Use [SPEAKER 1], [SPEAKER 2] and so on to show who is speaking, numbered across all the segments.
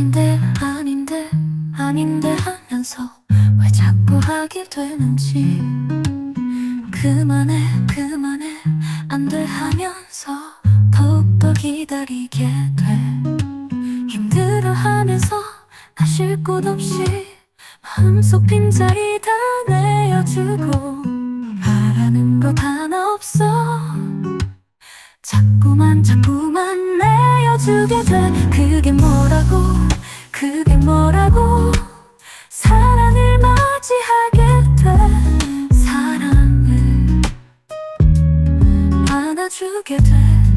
[SPEAKER 1] 아닌데 아닌데 아닌데 하면서 왜 자꾸 하게 되는지. 그만해 그만해. 안 돼 하면서 더욱더 기다리게 돼. 힘들어 하면서 나쉴곳 없이 마음속 빈자리 다 내어주고 바라는 것 하나 없어. 자꾸만 자꾸만 주게 돼 그게 뭐라고? 그게 뭐라고? 사랑을 맞이하게 돼. 사랑을 안아주게 돼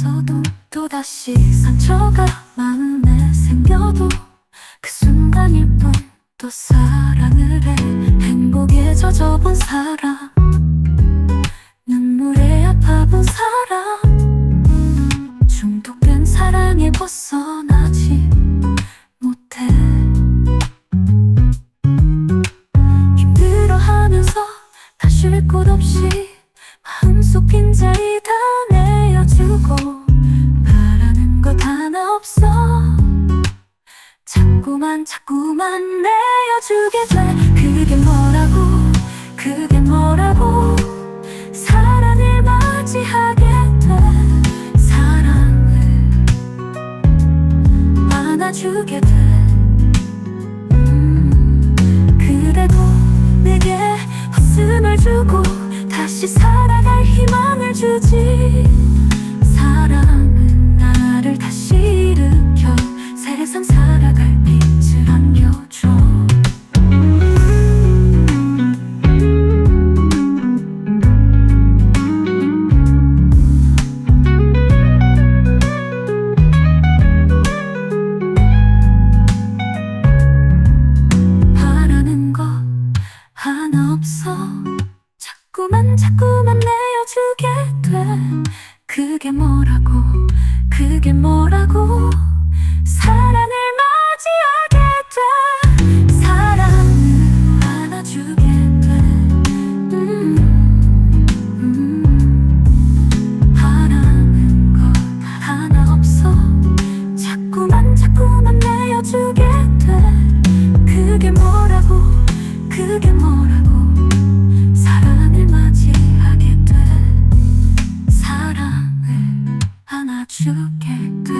[SPEAKER 1] 알면서도 또다시 상처가 마음에 생겨도 그 순간일 뿐 또 사랑을 해 행복에 젖어본 사람. 눈물에 아파본 사람 자꾸만 자꾸만 내어주게 돼 그게 뭐라고 그게 뭐라고. 사랑을 맞이하게 돼 사랑을 안아주게 돼 음, 그래도 내게 웃음을 주고 다시 살 그게 뭐라고 그게 뭐라고? 사랑을 맞이하게 돼. 사랑을 안아주게 돼. 음, 음. 하라는 건 하나 없어. 자꾸만 자꾸만 내어주게 돼. 그게 뭐라고 그게 뭐라고? 죽겠대